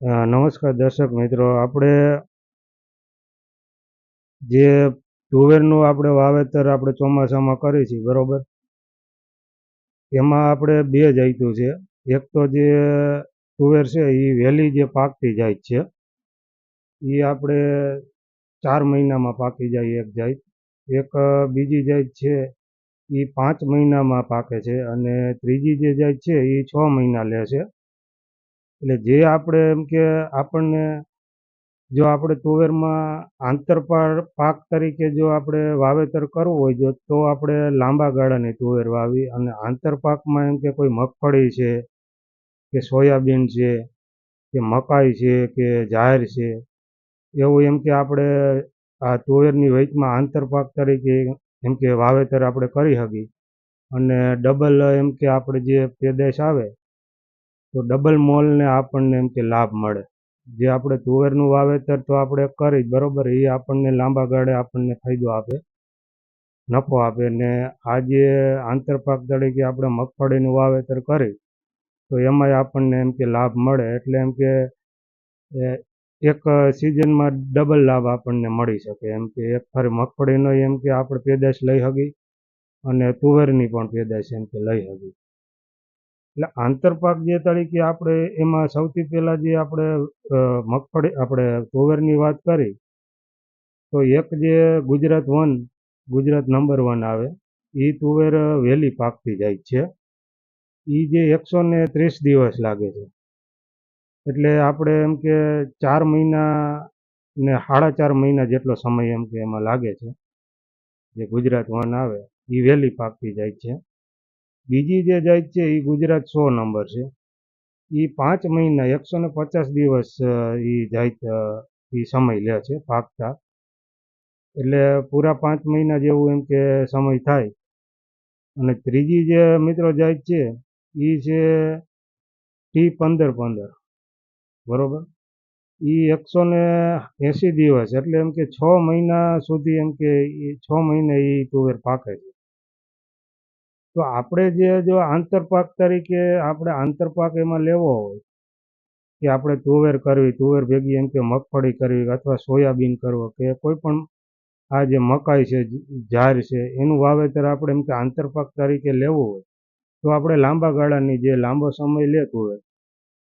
નમસ્કાર દર્શક મિત્રો. આપણે જે તુવેરનું આપણે વાવેતર આપણે ચોમાસામાં કરી છીએ, બરોબર? એમાં આપણે બે જાયતું છે. એક તો જે તુવેર છે એ વહેલી જે પાકતી જાય છે એ આપણે ચાર મહિનામાં પાકી જાય એક જાત એક બીજી જાત છે એ પાંચ મહિનામાં પાકે છે અને ત્રીજી જે જાત છે એ છ મહિના લે છે. એટલે જે આપણે એમ કે આપણને જો આપણે તુવેરમાં આંતરપાળ પાક તરીકે જો આપણે વાવેતર કરવું હોય જો, તો આપણે લાંબા ગાળાની તુવેર વાવી અને આંતરપાકમાં એમ કે કોઈ મગફળી છે, કે સોયાબીન છે, કે મકાઈ છે, કે જાહેર છે, એવું એમ કે આપણે આ તુવેરની વેચમાં આંતરપાક તરીકે એમ કે વાવેતર આપણે કરી શકીએ અને ડબલ એમ કે આપણે જે પેદાશ આવે તો ડબલ મોલને આપણને એમ કે લાભ મળે. જે આપણે તુવેરનું વાવેતર તો આપણે કરી બરોબર? એ આપણને લાંબા ગાળે આપણને ફાયદો આપે, નફો આપે. ને આ જે આંતરપાક તરીકે આપણે મગફળીનું વાવેતર કરી, તો એમાંય આપણને એમ કે લાભ મળે. એટલે એમ કે એક સિઝનમાં ડબલ લાભ આપણને મળી શકે. એમ કે એક ફરી મગફળીનો એમ કે આપણે પેદાશ લઈ શકી અને તુવેરની પણ પેદાશ એમ કે લઈ શકીએ એટલે આંતરપાક જે તરીકે આપણે એમાં સૌથી પહેલાં જે આપણે મગફળી, આપણે તુવેરની વાત કરી, તો એક જે Gujarat one, Gujarat number one આવે એ તુવેર વહેલી પાકતી જાય છે. એ જે એકસો ને ત્રીસ દિવસ લાગે છે. એટલે આપણે એમ કે ચાર મહિના ને સાડા ચાર મહિના જેટલો સમય એમ કે એમાં લાગે છે. જે ગુજરાત વન આવે એ વહેલી પાકતી જાય છે. બીજી જે જાત છે એ ગુજરાત સો નંબર છે. એ પાંચ મહિના એકસો ને પચાસ દિવસ એ જાત એ સમય લે છે પાકતા એટલે પૂરા પાંચ મહિના જેવું એમ કે સમય થાય. અને ત્રીજી જે મિત્રો જાત છે એ છે ટી પંદર પંદર. બરોબર? એ એકસો ને એંસી દિવસ, એટલે એમ કે છ મહિના સુધી એમ કે છ મહિને એ તુવેર પાકે છે. તો આપણે જે જો આંતરપાક તરીકે આપણે આંતરપાક એમાં લેવો હોય, કે આપણે તુવેર કરવી, તુવેર ભેગી એમ કે મગફળી કરવી અથવા સોયાબીન કરવો કે કોઈ પણ આ જે મકાઈ છે ઝાર છે, એનું વાવેતર આપણે એમ કે આંતરપાક તરીકે લેવું હોય, તો આપણે લાંબા ગાળાની જે લાંબો સમય લેતું હોય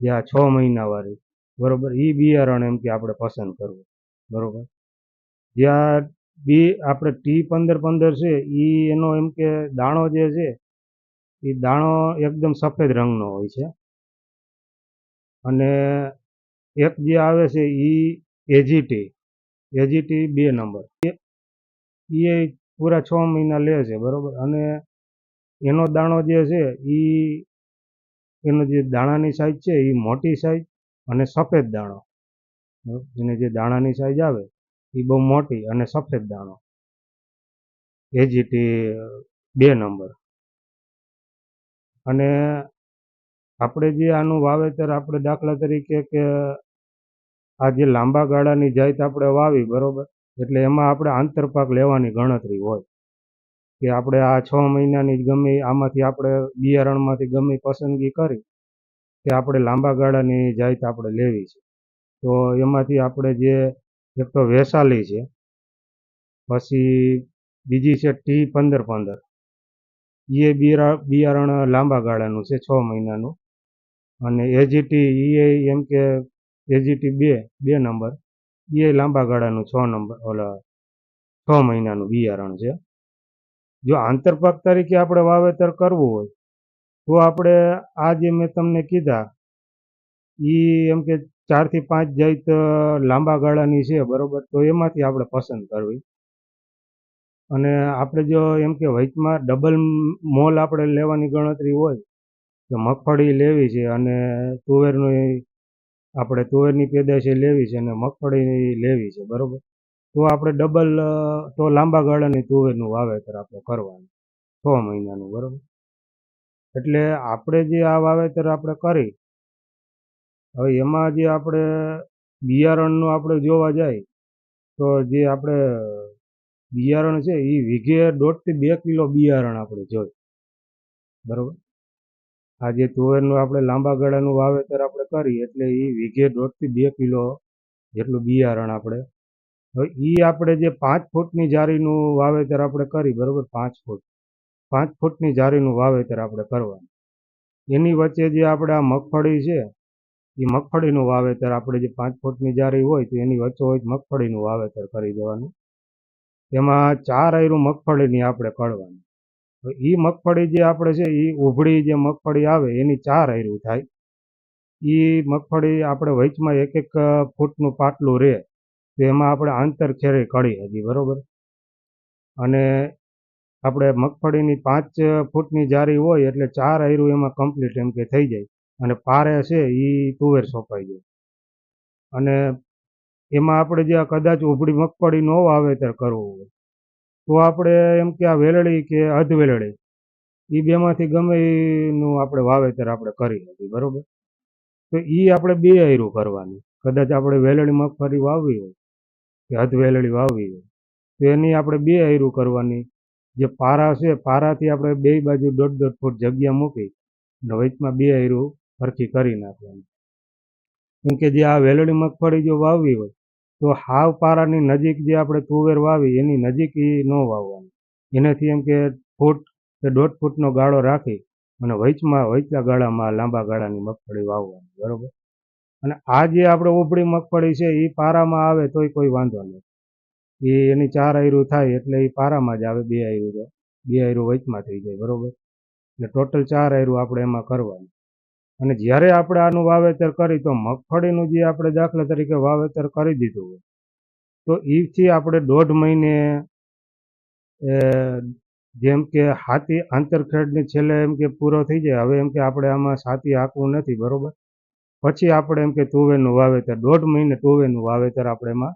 જે આ છ મહિનાવાળી બરાબર એ બિયારણ એમ કે આપણે પસંદ કરવું, બરાબર? જ્યાં બી આપણે ટી પંદર પંદર છે એ એનો એમ કે દાણો જે છે એ દાણો એકદમ સફેદ રંગનો હોય છે. અને એક જે આવે છે એ એજીટી એજીટી બે નંબર. એ પૂરા છ મહિના લે છે, બરાબર? અને એનો દાણો જે છે એ એનો જે દાણાની સાઈઝ છે એ મોટી સાઈઝ અને સફેદ દાણો. એને જે દાણાની સાઈઝ આવે એ બહુ મોટી અને સફેદ દાણો. એજીટી બે નંબર. અને આપણે જે આનું વાવેતર આપણે દાખલા તરીકે કે આ જે લાંબા ગાળાની જાત આપણે વાવી, બરોબર? એટલે એમાં આપણે આંતરપાક લેવાની ગણતરી હોય. કે આપણે આ છ મહિનાની જ ગમે, આમાંથી આપણે બિયારણમાંથી ગમે પસંદગી કરી કે આપણે લાંબા ગાળાની જાત આપણે લેવી છે. તો એમાંથી આપણે જે એક તો વૈશાલી છે, પછી બીજી છે ટી પંદર પંદર. એ બિયારણ બિયારણ લાંબા ગાળાનું છે, છ મહિનાનું. અને એજીટી એ એમ કે એજીટી બે બે નંબર. એ લાંબા ગાળાનું છ નંબર, ઓલા છ મહિનાનું બિયારણ છે. જો આંતરપાક તરીકે આપણે વાવેતર કરવું હોય, તો આપણે આ જે મેં તમને કીધા એ એમ કે ચારથી પાંચ જાત લાંબા ગાળાની છે, બરોબર? તો એમાંથી આપણે પસંદ કરવી. અને આપણે જો એમ કે વચમાં ડબલ મોલ આપણે લેવાની ગણતરી હોય કે મગફળી લેવી છે અને તુવેરનું, આપણે તુવેરની પેદાશી લેવી છે અને મગફળી લેવી છે, બરોબર? તો આપણે ડબલ તો લાંબા ગાળાની તુવેરનું વાવેતર આપણે કરવાનું, છ મહિનાનું, બરોબર? એટલે આપણે જે આ વાવેતર આપણે કરી હવે એમાં જે આપણે બિયારણનું આપણે જોવા જાય, તો જે આપણે બિયારણ છે એ વીઘે દોઢથી બે કિલો બિયારણ આપણે જોઈએ. બરાબર? આ જે તુવેરનું આપણે લાંબા ગાળાનું વાવેતર આપણે કરીએ, એટલે એ વીઘે દોઢથી બે કિલો જેટલું બિયારણ આપણે. હવે એ આપણે જે પાંચ ફૂટની જારીનું વાવેતર આપણે કરી, બરાબર? પાંચ ફૂટ. પાંચ ફૂટની જારીનું વાવેતર આપણે કરવાનું. એની વચ્ચે જે આપણે આ મગફળી છે એ મગફળીનું વાવેતર આપણે જે પાંચ ફૂટની જારી હોય તો એની વચ્ચોવચ્ચ મગફળીનું વાવેતર કરી દેવાનું. એમાં ચાર આયરું મગફળીની આપણે કળવાની તો એ મગફળી જે આપણે છે એ ઉભળી જે મગફળી આવે એની ચાર આયરું થાય. એ મગફળી આપણે વચમાં એક એક ફૂટનું પાટલું રહે તો એમાં આપણે આંતર ખેરે કરી હજી, બરાબર? અને આપણે મગફળીની પાંચ ફૂટની જારી હોય એટલે ચાર આયરું એમાં કમ્પ્લીટ એમ કે થઈ જાય. અને પારે છે એ તુવેર સોંપાઈ જાય અને એમાં આપણે જે કદાચ ઉભળી મગફળી નો વાવેતર કરવું હોય. તો આપણે એમ કે આ વેલળી કે અધ એ બેમાંથી ગમે એનું આપણે વાવેતર આપણે કરી નથી બરોબર? તો એ આપણે બે આયરું કરવાની. કદાચ આપણે વેલળી મગફળી વાવવી હોય, કે અધ વેલળી વાવવી હોય, તો એની આપણે બે આયરું કરવાની. જે પારા છે, પારાથી આપણે બે બાજુ દોઢ દોઢ ફૂટ જગ્યા મૂકી અને વચમાં બે આયરું સરખી કરી નાખવાની. કેમ કે જે આ વેલળી મગફળી જો વાવવી હોય, તો હાવ પારાની નજીક જે આપણે તુવેર વાવી એની નજીક એ ન વાવવાની. એનાથી એમ કે ફૂટ કે દોઢ ફૂટનો ગાળો રાખી અને વૈચમાં વૈચા ગાળામાં લાંબા ગાળાની મગફળી વાવવાની, બરોબર? અને આ જે આપણે ઉભળી મગફળી છે એ પારામાં આવે તોય કોઈ વાંધો નહીં એ એની ચાર આયરું થાય એટલે એ પારામાં જ આવે બે આયરું બે આયરું વચમાં થઈ જાય, બરોબર? એટલે ટોટલ ચાર આયરું આપણે એમાં કરવાની. અને જ્યારે આપણે આનું વાવેતર કરી, તો મગફળીનું જે આપણે દાખલા તરીકે વાવેતર કરી દીધું હોય, તો એથી આપણે દોઢ મહિને જેમ કે હાથી આંતરખેડની છેલ્લે એમ કે પૂરો થઈ જાય, હવે એમ કે આપણે આમાં સાથી હાંકવું નથી, બરોબર? પછી આપણે એમ કે તુવેરનું વાવેતર, દોઢ મહિને તુવેરનું વાવેતર આપણે એમાં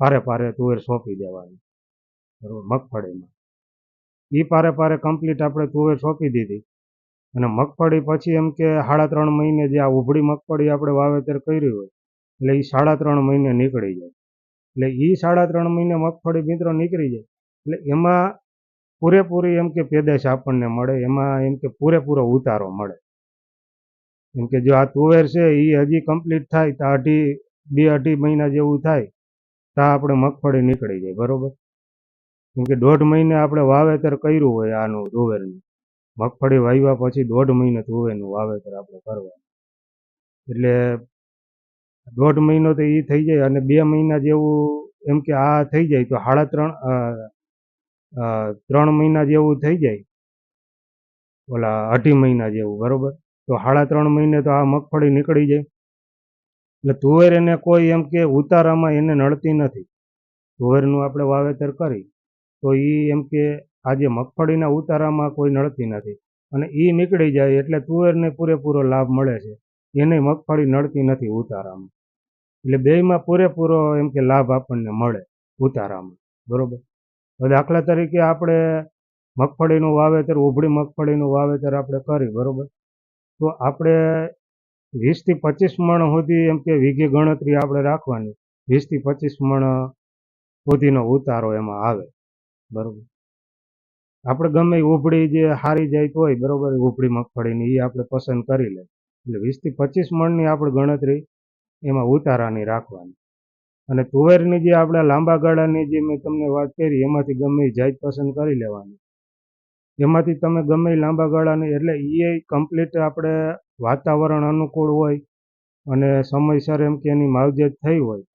પારે પારે તુવેર સોંપી દેવાની, બરાબર, મગફળીમાં. એ પારે પારે કમ્પ્લીટ આપણે તુવેર સોંપી દીધી. અને મગફળી પછી એમ કે સાડા ત્રણ મહિને જે આ ઉભળી મગફળી આપણે વાવેતર કર્યું હોય, એટલે એ સાડા ત્રણ મહિને નીકળી જાય. એટલે એ સાડા ત્રણ મહિને મગફળી મિત્રો નીકળી જાય, એટલે એમાં પૂરેપૂરી એમ કે પેદાશ આપણને મળે, એમાં એમ કે પૂરેપૂરો ઉતારો મળે. એમ કે જો આ તુવેર છે એ હજી કમ્પ્લીટ થાય, તો અઢી, બે અઢી મહિના જેવું થાય, તો આપણે મગફળી નીકળી જાય, બરોબર? કેમ કે દોઢ મહિને આપણે વાવેતર કર્યું હોય આનું તુવેરનું. મગફળી વાવ્યા પછી દોઢ મહિનો તુવેરનું વાવેતર આપણે કરવાનું. એટલે દોઢ મહિનો તો એ થઈ જાય અને બે મહિના જેવું એમ કે આ થઈ જાય તો સાડા ત્રણ ત્રણ મહિના જેવું થઈ જાય. ઓલા અઢી મહિના જેવું, બરોબર? તો સાડા ત્રણ મહિને તો આ મગફળી નીકળી જાય. એટલે તુવેર એને કોઈ એમ કે ઉતારામાં એને નડતી નથી. તુવેરનું આપણે વાવેતર કરી. તો એ એમ કે આજે મગફળીના ઉતારામાં કોઈ નડતી નથી અને એ નીકળી જાય એટલે તુવેરને પૂરેપૂરો લાભ મળે છે. એને મગફળી નડતી નથી ઉતારામાં. એટલે બેયમાં પૂરેપૂરો એમ કે લાભ આપણને મળે ઉતારામાં. બરોબર? હવે દાખલા તરીકે આપણે મગફળીનું વાવેતર ઉભળી મગફળીનું વાવેતર આપણે કરી, બરોબર? તો આપણે વીસથી પચીસ મણ સુધી એમ કે વીઘે ગણતરી આપણે રાખવાની. વીસથી પચીસ મણ સુધીનો ઉતારો એમાં આવે. બરોબર? આપણે ગમે ઉભળી જે હારી જાય તોય બરોબર ઉભળી મગફળીની એ આપણે પસંદ કરી લે. એટલે વીસથી પચીસ મણની આપણે ગણતરી એમાં ઉતારાની રાખવાની. અને તુવેરની જે આપણે લાંબા ગાળાની જે મેં તમને વાત કરી, એમાંથી ગમે જાત પસંદ કરી લેવાની. એમાંથી તમે ગમે લાંબા ગાળાની, એટલે એ કમ્પ્લીટ આપણે વાતાવરણ અનુકૂળ હોય અને સમયસર એમ કે એની માવજત થઈ હોય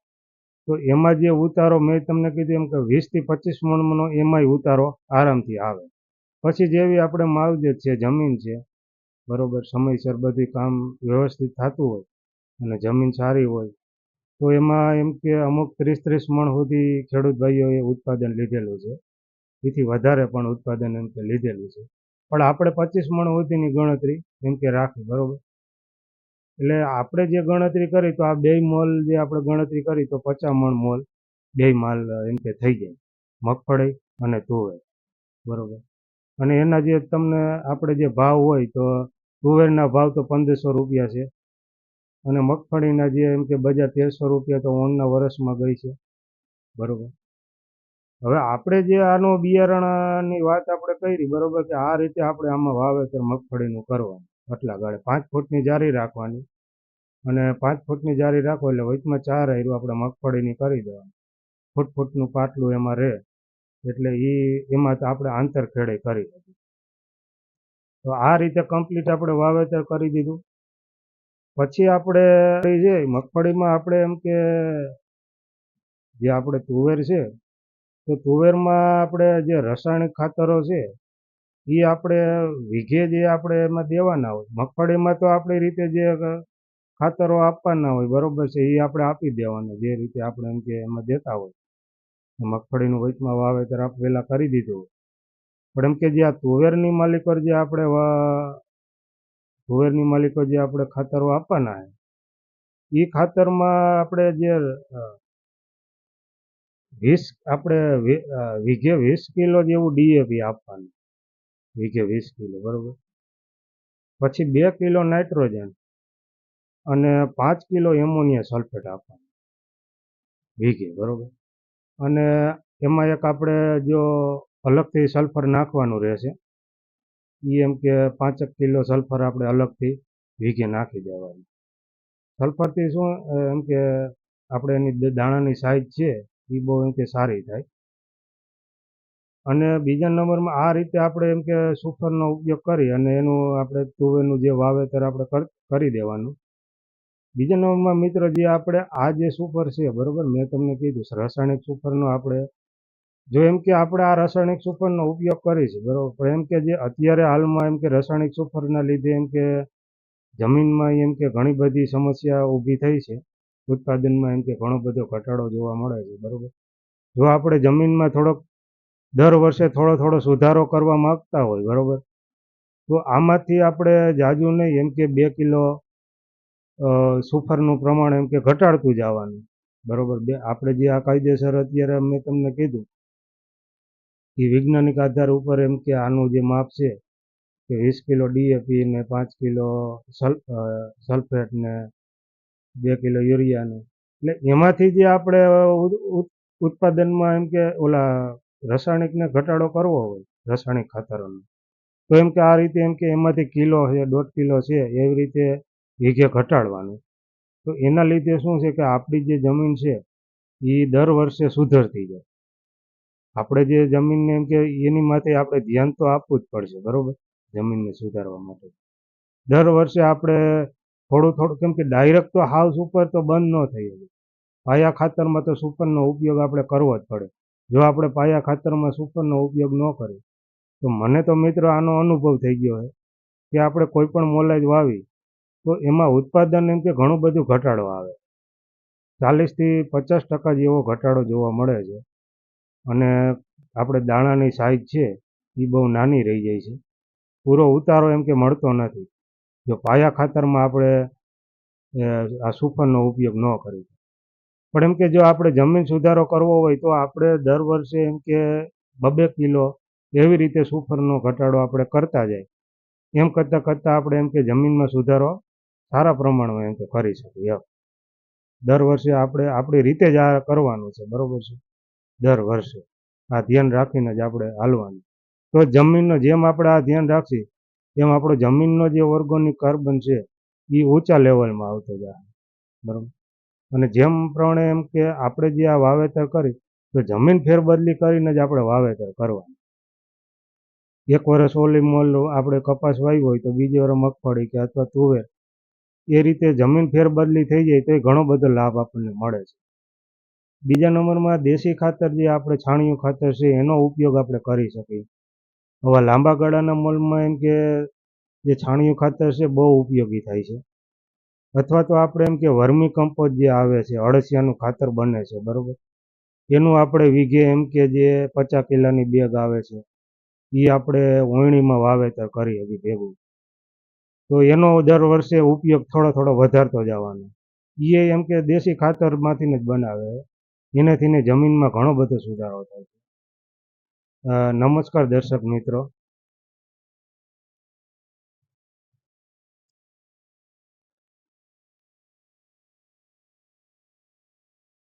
તો એમાં જે ઉતારો, મેં તમને કીધું એમ કે વીસથી પચીસ મણનો એમાંય ઉતારો આરામથી આવે. પછી જેવી આપણે માવજત છે, જમીન છે, બરોબર, સમયસર બધું કામ વ્યવસ્થિત થતું હોય અને જમીન સારી હોય, તો એમાં એમ કે અમુક ત્રીસ ત્રીસ મણ સુધી ખેડૂત ભાઈઓએ ઉત્પાદન લીધેલું છે. એથી વધારે પણ ઉત્પાદન એમ કે લીધેલું છે. પણ આપણે પચીસ મણ સુધીની ગણતરી એમ કે રાખી બરોબર? એટલે આપણે જે ગણતરી કરી, તો આ બે મોલ જે આપણે ગણતરી કરી, તો પચાસ મણ મોલ, બે માલ એમ કે થઈ જાય. મગફળી અને તુવેર. બરોબર? અને એના જે તમને આપણે જે ભાવ હોય, તો તુવેરના ભાવ તો પંદરસો રૂપિયા છે. અને મગફળીના જે એમ કે બજાર તેરસો રૂપિયા, તો ઓનના વર્ષમાં ગઈ છે. બરોબર? હવે આપણે જે આનો બિયારણની વાત આપણે કરી, બરોબર? કે આ રીતે આપણે આમાં વાવેતર મગફળીનું કરવાનું. આટલા ગાળે. પાંચ ફૂટની જારી રાખવાની. અને પાંચ ફૂટની જારી રાખો એટલે વચમાં ચાર હાર્યું આપણે મગફળીની કરી દેવાની. ફૂટ ફૂટનું પાટલું એમાં રહે. એટલે એ એમાં આપણે આંતર ખેડે કરી દીધું. તો આ રીતે કમ્પ્લીટ આપણે વાવેતર કરી દીધું. પછી આપણે જે મગફળીમાં આપણે એમ કે, જે આપણે તુવેર છે, તો તુવેરમાં આપણે જે રાસાયણિક ખાતરો છે એ આપણે વીઘે જે આપણે એમાં દેવાના હોય. મગફળીમાં તો આપણી રીતે જે ખાતરો આપવાના હોય, બરોબર છે એ આપણે આપી દેવાના જે રીતે આપણે એમ કે એમાં દેતા હોય. મગફળીનું વચમાં વાવેતર આપણે પહેલાં કરી દીધું હોય. પણ એમ કે જે આ તુવેરની માલિકો જે આપણે તુવેરની માલિકો જે આપણે ખાતરો આપવાના હોય એ ખાતરમાં આપણે જે વીસ, આપણે વીઘે વીસ કિલો જેવું ડીએપી આપવાનું. વીઘે વીસ કિલો, બરાબર? પછી બે કિલો નાઇટ્રોજન અને પાંચ કિલો એમોનિયા સલ્ફેટ આપવાનું. વીઘે, બરોબર? અને એમાં એક આપણે જો અલગથી સલ્ફર નાખવાનું રહેશે એ એમ કે પાંચેક કિલો સલ્ફર આપણે અલગથી વીઘે નાખી દેવાનું. સલ્ફરથી શું, એમ કે આપણે એની દાણાની સાઇઝ છે એ બહુ એમ કે સારી થાય. અને બીજા નંબરમાં આ રીતે આપણે એમ કે સુફરનો ઉપયોગ કરી અને એનું આપણે તુવેરનું જે વાવેતર આપણે કરી દેવાનું. બીજા નંબરમાં મિત્ર જે આપણે આ જે સુપર છે, બરાબર? મેં તમને કીધું, રાસાયણિક સુપરનો આપણે જો એમ કે આપણે આ રાસાયણિક સુપરનો ઉપયોગ કરીશું બરાબર? પણ એમ કે જે અત્યારે હાલમાં એમ કે રાસાયણિક સુપરના લીધે એમ કે જમીનમાં એમ કે ઘણી બધી સમસ્યા ઊભી થઈ છે. ઉત્પાદનમાં એમ કે ઘણો બધો ઘટાડો જોવા મળે છે, બરાબર? જો આપણે જમીનમાં થોડોક દર વર્ષે થોડો થોડો સુધારો કરવા માગતા હોય, બરોબર? તો આમાંથી આપણે જાજુ નહીં, એમ કે બે કિલો સુફરનું પ્રમાણ એમ કે ઘટાડતું જવાનું બરોબર? બે, આપણે જે આ કાયદેસર અત્યારે મેં તમને કીધું, એ વૈજ્ઞાનિક આધાર ઉપર એમ કે આનું જે માપ છે, કે વીસ કિલો ડીએપી ને પાંચ કિલો સલ સલ્ફેટ ને બે કિલો યુરિયાને એટલે એમાંથી જે આપણે ઉત્પાદનમાં એમ કે ઓલા રાસાયણિકને ઘટાડો કરવો હોય, રાસાયણિક ખાતરોનો. તો એમ કે આ રીતે એમ કે એમાંથી કિલો છે, દોઢ કિલો છે, એવી રીતે વીઘે ઘટાડવાનું. તો એના લીધે શું છે કે આપણી જે જમીન છે એ દર વર્ષે સુધરતી જાય. આપણે જે જમીનને એમ કે એની માટે આપણે ધ્યાન તો આપવું જ પડશે, બરાબર? જમીનને સુધારવા માટે. દર વર્ષે આપણે થોડું થોડું, કેમ કે ડાયરેક્ટ તો હાઉસ સુપર તો બંધ ન થઈ શકે. પાયા ખાતરમાં તો સુપરનો ઉપયોગ આપણે કરવો જ પડે. જો આપણે પાયા ખાતરમાં સુપરનો ઉપયોગ ન કરીએ, તો મને તો મિત્રો આનો અનુભવ થઈ ગયો છે કે આપણે કોઈ પણ મોલાજ વાવી, તો એમાં ઉત્પાદન એમ કે ઘણું બધું ઘટાડો આવે. ચાલીસથી પચાસ ટકા જેવો ઘટાડો જોવા મળે છે અને આપણે દાણાની સાઈઝ છે એ બહુ નાની રહી જાય છે. પૂરો ઉતારો એમ કે મળતો નથી. જો પાયા ખાતરમાં આપણે આ સુફરનો ઉપયોગ ન કરીએ. પણ એમ કે જો આપણે જમીન સુધારો કરવો હોય તો આપણે દર વર્ષે એમ કે બબે કિલો એવી રીતે સુફરનો ઘટાડો આપણે કરતા જાય. એમ કરતાં કરતાં આપણે એમ કે જમીનમાં સુધારો સારા પ્રમાણમાં એમ કે કરી શકીએ દર વર્ષે આપણે, આપણી રીતે જ આ કરવાનું છે, બરોબર છે? દર વર્ષે. આ ધ્યાન રાખીને જ આપણે હાલવાનું. તો જમીનનો જેમ આપણે આ ધ્યાન રાખીએ એમ આપણો જમીનનો જે ઓર્ગોનિક કાર્બન છે એ ઊંચા લેવલમાં આવતો જાય. બરોબર? અને જેમ પ્રમાણે એમ કે આપણે જે આ વાવેતર કરી, તો જમીન ફેરબદલી કરીને જ આપણે વાવેતર કરવાનું. એક વર્ષ ઓલી મોલ આપણે કપાસ વાવ્યો હોય તો બીજી વર્ષ મગફળી કે અથવા તુવેર, એ રીતે જમીન ફેરબદલી થઈ જાય તો એ ઘણો બધો લાભ આપણને મળે છે. બીજા નંબરમાં દેશી ખાતર જે આપણે છાણિયું ખાતર છે એનો ઉપયોગ આપણે કરી શકીએ. હવે લાંબા ગાળાના મોલમાં એમ કે જે છાણિયું ખાતર છે બહુ ઉપયોગી થાય છે. અથવા તો આપણે એમ કે વર્મી કમ્પોઝ જે આવે છે, અળસિયાનું ખાતર બને છે, બરાબર? એનું આપણે વીઘે એમ કે જે પચાસ કિલાની બેગ આવે છે, એ આપણે ઓયણીમાં વાવેતર કરી હજી ભેગું. તો એનો દર વર્ષે ઉપયોગ થોડો થોડો વધારતો જવાનો એ એમ કે દેશી ખાતરમાંથી જ બનાવે. એનાથી ને જમીનમાં ઘણો બધો સુધારો થાય છે. નમસ્કાર દર્શક મિત્રો.